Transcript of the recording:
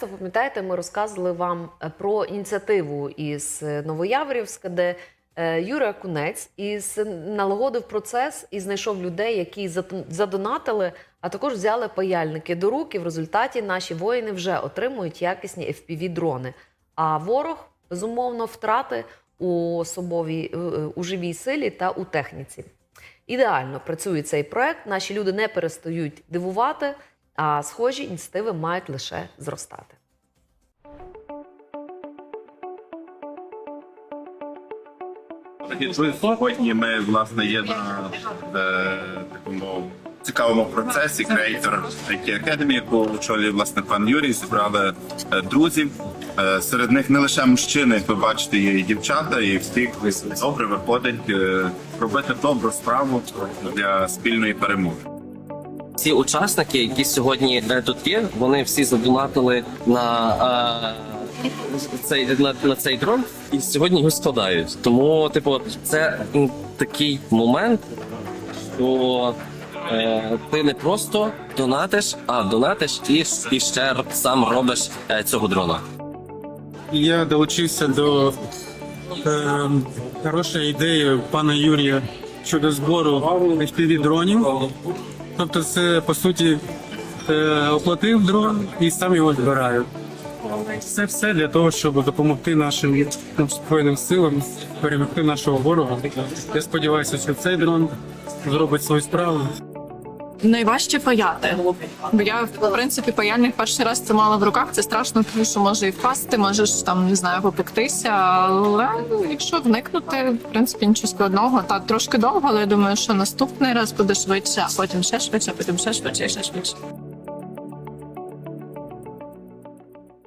Пам'ятаєте, ми розказували вам е, про ініціативу із е, Новояврівська, де е, Юрій Кунець із налагодив процес і знайшов людей, які задонатили, а також взяли паяльники до рук. І в результаті наші воїни вже отримують якісні fpv дрони. А ворог безумовно втрати у особовій у живій силі та у техніці. Ідеально працює цей проект. Наші люди не перестають дивувати, а схожі ініціативи мають лише зростати. Сьогодні ми власне є на е, такому цікавому процесі Creator IT Academy, яку очолює власне пан Юрій. Зібрали е, друзів. Е, Серед них не лише мужчини, як ви бачите, є і дівчата, і всіх добре виходить робити добру справу для спільної перемоги. Ці учасники, які сьогодні е, тут є, вони всі задонатили на, е, цей, на, на цей дрон і сьогодні його складають. Тому, типу, це такий момент, що е, ти не просто донатиш, а донатиш і, і ще сам робиш е, цього дрона. Я долучився до е, хорошої ідеї пана Юрія щодо збору fpv дронів. Тобто, це по суті е, оплатив дрон і сам його збираю. Це все для того, щоб допомогти нашим збройним силам перемогти нашого ворога. Я сподіваюся, що цей дрон зробить свою справу. Найважче паяти. Бо я в принципі паяльник перший раз це мала в руках. Це страшно, тому що може і впасти, можеш там не знаю, попектися. Але якщо вникнути, в принципі, нічого складного. Та трошки довго, але я думаю, що наступний раз буде швидше, а потім ще швидше, потім ще швидше, ще швидше.